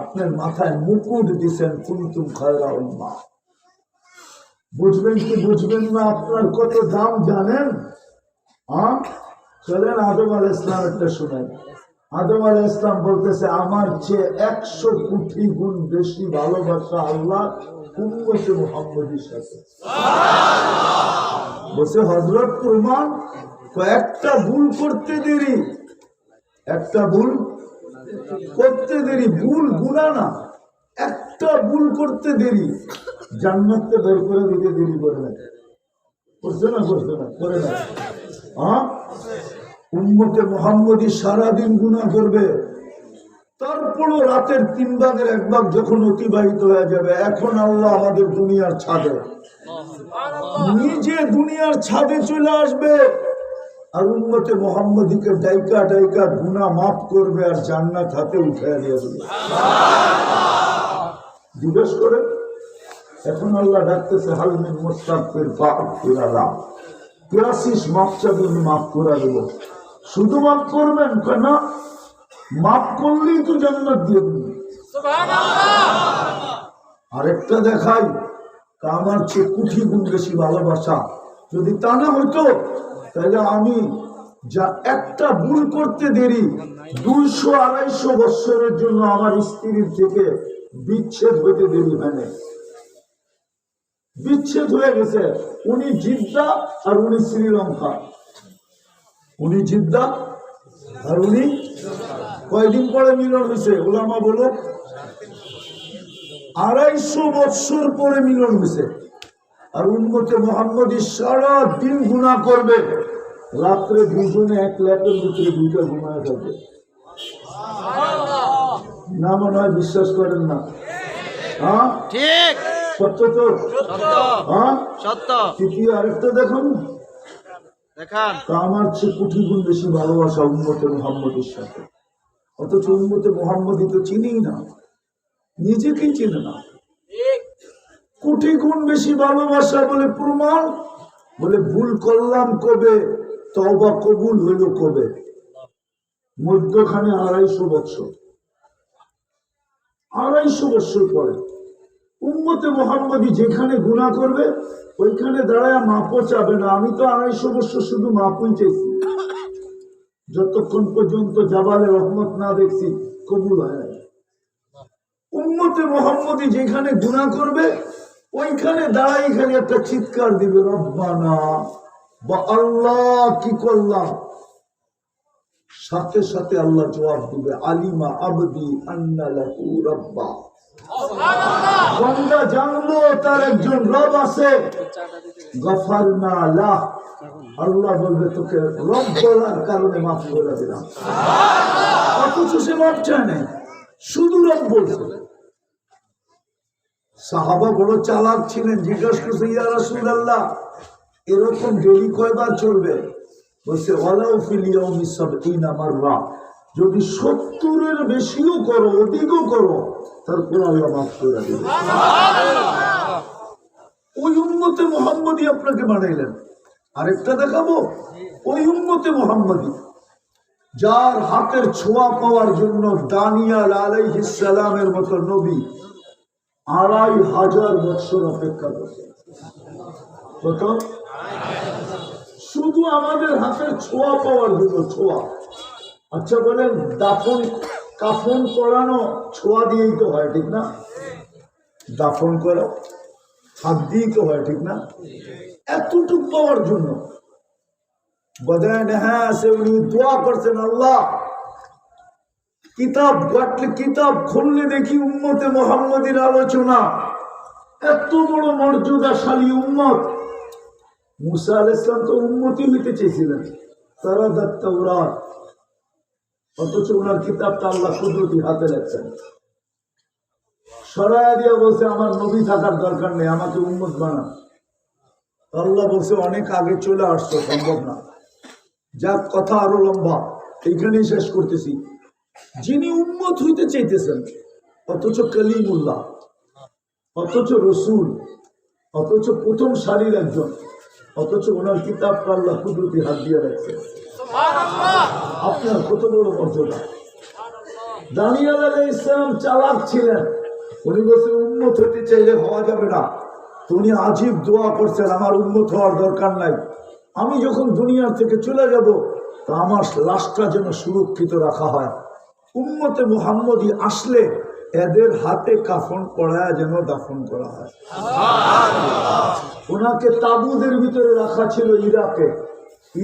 আপনার মাথায় মুকুট দিছেন কুন্তুম খায়রা উম্মা। বুঝবেন কি বুঝবেন না আপনার কত দাম জানেন? চলেন আদম আল ইসলামেরটা শুনেন। আদম আল ইসলাম বলতেছে, আমার চেয়ে একশো কোটি গুণ বেশি ভালোবাসা আল্লাহ উম্মতে মোহাম্মদের সাথে। বসে হজরত প্রমাণ কয়েকটা ভুল করতে দেরি। একটা ভুল? করতে দেরি। ভুল গুণা না। একটা ভুল করতে দেরি। জান্নাতকে বের করে দিতে দেরি করে না। করছে না করছে না করে না। হ্যাঁ? উম্মতে মোহাম্মদী সারাদিন গুণা করবে। তারপরও রাতের তিন ভাগের এক ভাগ যখন অতিবাহিত হয়ে যাবে এখন আল্লাহ আমাদের দুনিয়ার ছাদে। নিজে দুনিয়ার ছাদে চলে আসবে। আর উন্মতে মোহাম্মদীকে ডাইকা ডাইকা গুণা মাফ করবে আর জান্নাত হাতে উঠে দিয়ে দেবে। জিজ্ঞেস করে এখন আল্লাহ ডাকতেছে হালমিন মোস্তাফের ফিরালাম কেয়াসিস মাফ চাবেন মাফ করে দেবো। শুধু মাফ করবেন? কেন? মাফ করলেই তো জান্নাত দিয়ে দেবে। আরেকটা দেখাই আমার চেয়ে কুঠি গুণ বেশি ভালোবাসা। যদি তা না হইতো তাহলে আমি যা একটা ভুল করতে দেরি, দুইশো আড়াইশো বৎসরের জন্য আমার স্ত্রীর থেকে বিচ্ছেদ হইতে দেরি হয় বিচ্ছেদ হয়ে গেছে। উনি জিদ্দা আর উনি শ্রীলঙ্কা। উনি জিদ্দা আর উনি কয়দিন পরে মিলন হয়েছে? ওলামা বলো আড়াইশো বৎসর পরে মিলন হয়েছে। আর উন্মতে মোহাম্মদী সারা দিন গুণা করবে। রাত্রে দুজনে এক ল্যাপের ভিতরে দুইটা ঘুমায় থাকবে না মনে হয় বিশ্বাস করেন না। হ্যাঁ? ঠিক। সত্য তো? সত্য। হ্যাঁ? সত্য। তৃতীয় আরেকটা দেখুন। দেখান। আমার চেয়ে কোটি গুণ বেশি ভালোবাসা উন্মতে মোহাম্মদের সাথে। অথচ উন্মতে মোহাম্মদী তো চিনিই না। নিজেকেই চিনে না। কোটি গুণ বেশি ভালোবাসা বলে প্রমাণ? বলে ভুল করলাম কবে? তবা কবুল হইল কবে? মধ্যখানে আড়াইশো বছর। আড়াইশো বছর পরে উম্মতে মোহাম্মদী যেখানে গুণা করবে, ওইখানে দাঁড়ায় মাপও চাবে না। আমি তো আড়াইশো বছর শুধু মাপই চাইছি। যতক্ষণ পর্যন্ত জাবালে রহমত না দেখছি, কবুল হয় উম্মতে মোহাম্মদী যেখানে গুণা করবে, ওইখানে দাঁড়াই খালি একটা চিৎকার দিবে, রব্বানা। বা আল্লাহ কি করলাম? সাথে সাথে আল্লাহ জবাব দিবে, আলিমা আবদি আন্না লাহু বান্দা জানলো তার একজন রব আছে। গফার না লাহ। আল্লাহ বলবে, তোকে রব বলার কারণে মাফ করে দিলাম। অথচ সে মাফ চায় না শুধু রব বলছে। সাহাবা বড় চালাক ছিলেন, জিজ্ঞাসা করছে, ইয়া রাসূল আল্লাহ এরকম ডেলি কয়বার চলবে? বলছে ওয়ালাউ ফিল ইয়াউমি সাবঈনা মাররা। যদি সত্তরের বেশিও করো অধিকও করো তারপর আল্লাহ মাফ করে দেবে। ওই উম্মতে মোহাম্মদী আপনাকে বানাইলেন। আরেকটা দেখাবো? ওই উম্মতে মোহাম্মদী যার হাতের ছোঁয়া পাওয়ার জন্য দানিয়াল আলাইহিস সালামের মতো নবী আড়াই হাজার বছর অপেক্ষা করছে কত শুধু আমাদের হাতের ছোঁয়া পাওয়ার জন্য ছোঁয়া। আচ্ছা বলেন, দাফন, কাফন করানো ছোঁয়া দিয়েই তো হয়, ঠিক না? দাফন করা, হাত দিয়েই তো হয়, ঠিক না? এতটুক পাওয়ার জন্য। বদেন হ্যাঁ সে উনি দোয়া করছেন, আল্লাহ, কিতাব ঘাটলে কিতাব খুললে দেখি উম্মতে মোহাম্মদের আলোচনা। এত বড় মর্যাদাশালী উম্মত। মুসা আল ইসলাম তো উন্মতি হইতে চেয়েছিলেন। তারা দত্ত ওরাত অথচ ওনার কিতাবটা আল্লাহ কুদরতি হাতে রাখছেন। সরায়া দিয়া বলছে, আমার নবী থাকার দরকার নেই, আমাকে উন্মত বানা আল্লাহ বলছে, অনেক আগে চলে আসছো, সম্ভব না। যাক, কথা আরও লম্বা। এইখানেই শেষ করতেছি। যিনি উন্মত হইতে চাইতেছেন, অথচ কালিমুল্লাহ, অথচ রসুল, অথচ প্রথম সারির একজন। অথচ ওনার কিতাবটা আল্লাহ কুদরতি হাত দিয়ে রাখছে। আপনার কত বড় মর্যাদা। দানিয়াল আলাই ইসলাম চালাক ছিলেন। উনি বলছেন উন্নত হতে চাইলে হওয়া যাবে না। তো উনি আজীব দোয়া করছেন আমার উন্নত হওয়ার দরকার নাই। আমি যখন দুনিয়ার থেকে চলে যাব তা আমার লাশটা যেন সুরক্ষিত রাখা হয়। উম্মতে মোহাম্মদী আসলে এদের হাতে কাফন পড়ায় যেন দাফন করা হয়। ওনাকে তাবুদের ভিতরে রাখা ছিল ইরাকে।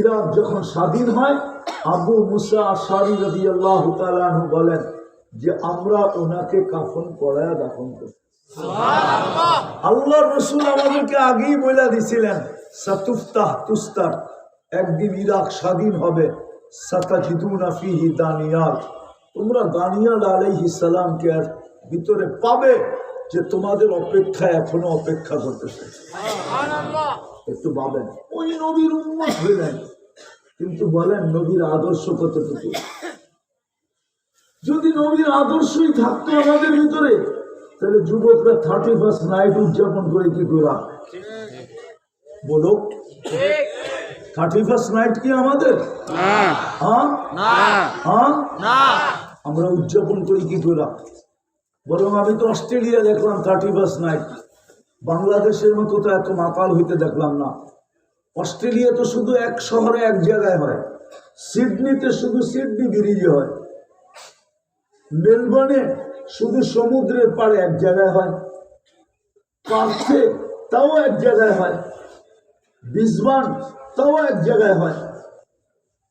ইরাক যখন স্বাধীন হয়, আবু মুসা রবি আল্লাহ বলেন যে, আমরা ওনাকে কাফন পড়ায় দাফন করি আল্লাহ রসুল আমাদেরকে আগেই বলে দিছিলেন, সাতুফতাহ তুস্তার, একদিন ইরাক স্বাধীন হবে, সাতাজিদুনা ফিহি দানিয়াল। তোমরা দানিয়াল আলাইহিস সালামকে আর ভিতরে পাবে যে তোমাদের অপেক্ষা এখনও অপেক্ষা করতেছে। একটু ভাবেন ওই নবীর উন্মত হইলেন কিন্তু বলেন নবীর আদর্শ কতটুকু? যদি নবীর আদর্শই থাকতো আমাদের ভিতরে তাহলে যুবকরা থার্টি ফার্স্ট নাইট উদযাপন করে কি করা? বলো থার্টি ফার্স্ট নাইট কি আমাদের? হ্যাঁ? হ্যাঁ? আমরা উদযাপন করি কি করা? বরং আমি তো অস্ট্রেলিয়া দেখলাম থার্টি ফার্স্ট নাইট বাংলাদেশের মতো তো এত মাতাল হইতে দেখলাম না। অস্ট্রেলিয়া তো শুধু এক শহরে এক জায়গায় হয়। সিডনিতে শুধু সিডনি ব্রিজে হয়। মেলবোর্নে শুধু সমুদ্রের পাড়ে এক জায়গায় হয়। পার্থে তাও এক জায়গায় হয়। বিসবান তাও এক জায়গায় হয়।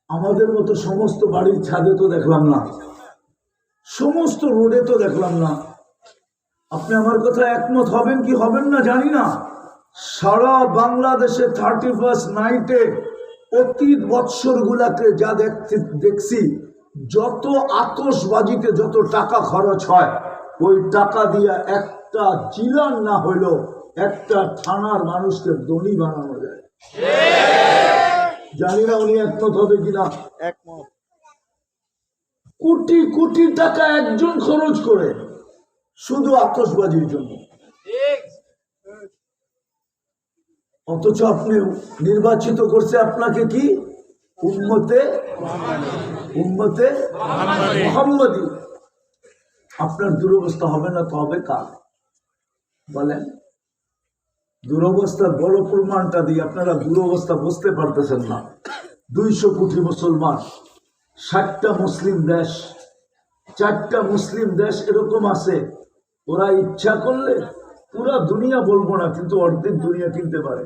আমাদের মতো সমস্ত বাড়ির ছাদে তো দেখলাম না। সমস্ত রোডে তো দেখলাম না। আপনি আমার কথা একমত হবেন কি হবেন না জানি না। সারা বাংলাদেশে থার্টি ফার্স্ট নাইটে অতীত বৎসর গুলাকে যা দেখতে, দেখছি, যত আতসবাজিতে যত টাকা খরচ হয়, ওই টাকা দিয়ে একটা জিলান না হইলেও একটা থানার মানুষকে দনি বানানো যায়। জানি না উনি একমত হবে কিনা। একমত। কোটি কোটি টাকা একজন খরচ করে শুধু আতসবাজির জন্য। অথচ আপনি নির্বাচিত করছে আপনাকে কি? উম্মতে উম্মতে মোহাম্মদী। আপনার দুরবস্থা হবে না তো হবে কার? বলেন। দুরবস্থার বড় প্রমাণটা দিয়ে আপনারা দুরবস্থা বুঝতে পারতেছেন না। দুইশো কোটি মুসলমান, ষাটটা মুসলিম দেশ, চারটা মুসলিম দেশ এরকম আছে, ওরা ইচ্ছা করলে পুরা দুনিয়া বলব না, কিন্তু অর্ধেক দুনিয়া কিনতে পারে।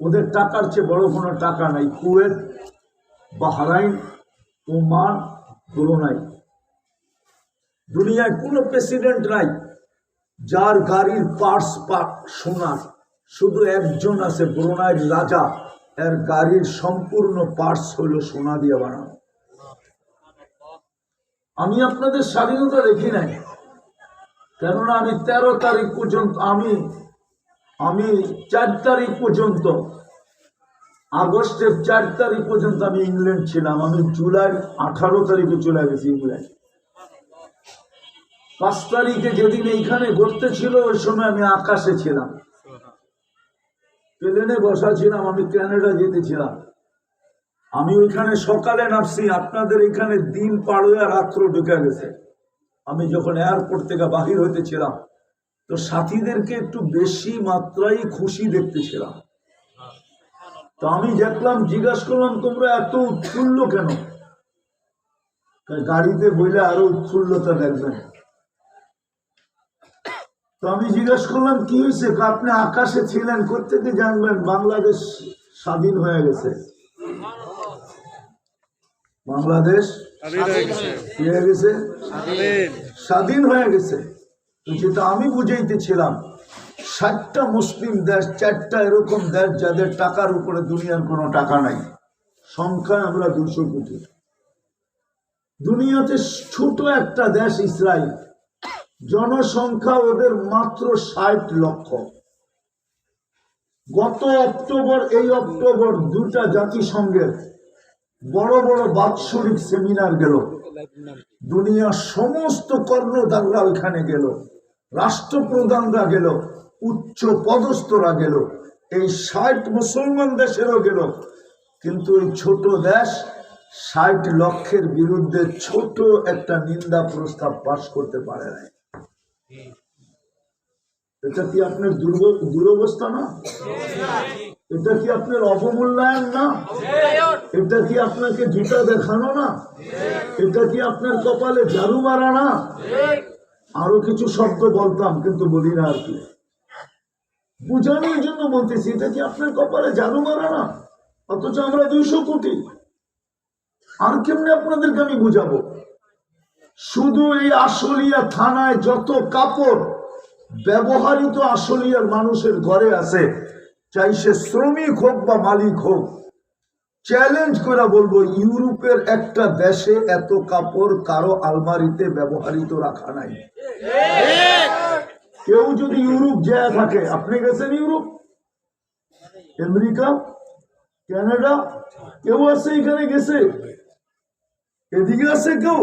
ওদের টাকার চেয়ে বড় কোনো টাকা নাই, কুয়েত, বাহরাইন, ওমান, ব্রুনাই। দুনিয়ায় কোনো প্রেসিডেন্ট নাই। যার গাড়ির পার্টস সোনার, শুধু একজন আছে ব্রুনাইয়ের রাজা, এর গাড়ির সম্পূর্ণ পার্টস হলো সোনা দিয়ে বানানো। আমি আপনাদের স্বাধীনতা দেখি নাই, কেননা আমি তেরো তারিখ পর্যন্ত, আমি আমি চার তারিখ পর্যন্ত, আগস্টের চার তারিখ পর্যন্ত আমি ইংল্যান্ড ছিলাম, আমি জুলাই আঠারো তারিখে চলে গেছি ইংল্যান্ড। পাঁচ তারিখে যেদিন এইখানে ঘুরতে ছিল ওই সময় আমি আকাশে ছিলাম। প্লেনে বসা ছিলাম, আমি ক্যানাডা যেতেছিলাম আমি ওইখানে সকালে নামছি, আপনাদের এখানে দিন পার হয়ে রাত্র ঢুকে গেছে। আমি যখন এয়ারপোর্ট থেকে বাহির হইতেছিলাম তো সাথীদেরকে একটু বেশি মাত্রায় খুশি দেখতেছিলাম তো আমি দেখলাম, জিজ্ঞাসা করলাম, তোমরা এত উৎফুল্ল কেন? গাড়িতে বইলে আরও উৎফুল্লতা দেখবেন। তো আমি জিজ্ঞাসা করলাম কি হয়েছে? আপনি আকাশে ছিলেন কোথেকে জানবেন? বাংলাদেশ স্বাধীন হয়ে গেছে। বাংলাদেশ কি হয়ে গেছে? স্বাধীন। হয়ে গেছে। যেটা আমি বুঝাইতেছিলাম ষাটটা মুসলিম দেশ চারটা এরকম দেশ যাদের টাকার উপরে দুনিয়ার কোনো টাকা নাই। সংখ্যায় আমরা দুশো কোটি। দুনিয়াতে ছোট একটা দেশ ইসরায়েল জনসংখ্যা ওদের মাত্র ষাট লক্ষ। গত অক্টোবর, এই অক্টোবর দুটা জাতিসংঘের বড় বড় বাৎসরিক সেমিনার গেল। দুনিয়ার সমস্ত কর্ণধাররা ওইখানে গেল। রাষ্ট্রপ্রধানরা গেল, উচ্চ পদস্থরা গেল, এই ষাট মুসলমান দেশেরও গেল। কিন্তু ওই ছোট দেশ ষাট লক্ষের বিরুদ্ধে ছোট একটা নিন্দা প্রস্তাব পাশ করতে পারে নাই। এটা কি আপনার দুরবস্থা না? এটা কি আপনার অবমূল্যায়ন না? এটা কি আপনাকে জুতা দেখানো না? এটা কি আপনার কপালে ঝাড়ু মারা না? আরও কিছু শব্দ বলতাম, কিন্তু বলি না আর কি। বুঝানোর জন্য বলতেছি, এটা কি আপনার কপালে ঝাড়ু মারা না? অথচ আমরা দুইশো কোটি। আর কেমনে আপনাদেরকে আমি বুঝাবো? শুধু এই আশুলিয়া থানায় যত কাপড় ব্যবহারিত আশুলিয়ার মানুষের ঘরে আছে, চাই সে শ্রমিক হোক বা মালিক হোক চ্যালেঞ্জ করে বলব, ইউরোপের একটা দেশে এত কাপড় কারও আলমারিতে ব্যবহারিত রাখা নাই। কেউ যদি ইউরোপ যায় থাকে, আপনি গেছেন ইউরোপ? আমেরিকা? কানাডা? কেউ আছে এখানে গেছে? এদিকে আছে কেউ?